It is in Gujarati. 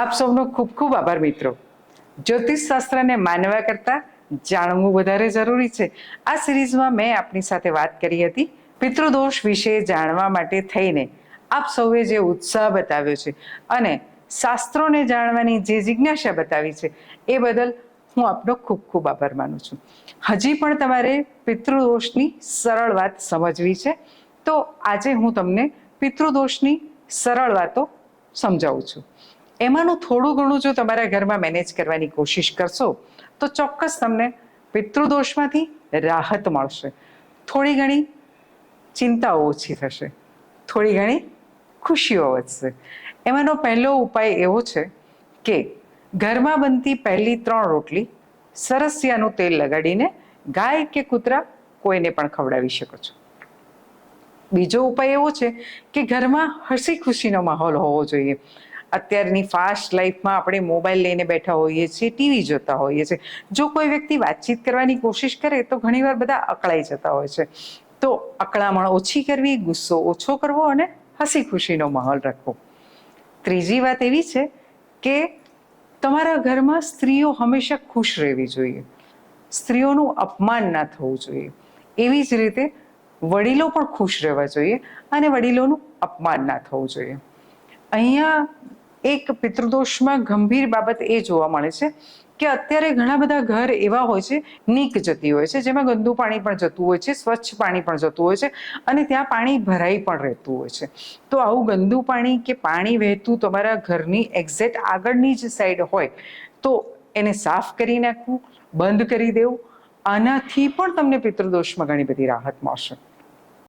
આપ સૌનો ખૂબ ખૂબ આભાર મિત્રો. જ્યોતિષ શાસ્ત્રને માનવા કરતાં જાણવું વધારે જરૂરી છે. આ સિરીઝમાં મેં આપની સાથે વાત કરી હતી પિતૃદોષ વિશે જાણવા માટે થઈને. આપ સૌએ જે ઉત્સાહ બતાવ્યો છે અને શાસ્ત્રોને જાણવાની જે જિજ્ઞાસા બતાવી છે, એ બદલ હું આપનો ખૂબ ખૂબ આભાર માનું છું. હજી પણ તમારે પિતૃદોષની સરળ વાત સમજવી છે. તો આજે હું તમને પિતૃદોષની સરળ વાતો સમજાવું છું. એમાંનું થોડું ઘણું જો તમારા ઘરમાં મેનેજ કરવાની કોશિશ કરશો, તો ચોક્કસ તમને પિતૃદોષમાંથી રાહત મળશે. થોડી ઘણી ચિંતાઓ ઓછી થશે. થોડી ઘણી ખુશીઓ વધશે. એમાંનો પહેલો ઉપાય એવો છે કે ઘરમાં બનતી પહેલી ત્રણ રોટલી સરસિયાનું તેલ લગાડીને ગાય કે કૂતરા કોઈને પણ ખવડાવી શકો છો. બીજો ઉપાય એવો છે કે ઘરમાં હસી ખુશીનો માહોલ હોવો જોઈએ. અત્યારની ફાસ્ટ લાઈફમાં આપણે મોબાઈલ લઈને બેઠા હોઈએ છીએ ટીવી જોતા હોઈએ છીએ. જો કોઈ વ્યક્તિ વાતચીત કરવાની કોશિશ કરે તો ઘણીવાર બધા અકળાઈ જતા હોય છે. તો અકળામણ ઓછી કરવી, ગુસ્સો ઓછો કરવો અને હસી ખુશીનો માહોલ રાખવો. ત્રીજી વાત એવી છે કે તમારા ઘરમાં સ્ત્રીઓ હંમેશા ખુશ રહેવી જોઈએ. સ્ત્રીઓનું અપમાન ના થવું જોઈએ. એવી જ રીતે વડીલો પણ ખુશ રહેવા જોઈએ અને વડીલોનું અપમાન ના થવું જોઈએ. અહીંયા એક પિતૃદોષમાં ગંભીર બાબત એ જોવા મળે છે કે અત્યારે ઘણા બધા ઘર એવા હોય છે, નીક જતી હોય છે, જેમાં ગંદુ પાણી પણ જતું હોય છે, સ્વચ્છ પાણી પણ જતું હોય છે અને ત્યાં પાણી ભરાઈ પણ રહેતું હોય છે. તો આવું ગંદુ પાણી કે પાણી વહેતું તમારા ઘરની એક્ઝેક્ટ આગળની જ સાઈડ હોય તો એને સાફ કરી નાખવું, બંધ કરી દેવું, આનાથી પણ તમને પિતૃદોષમાં ઘણી બધી રાહત મળશે.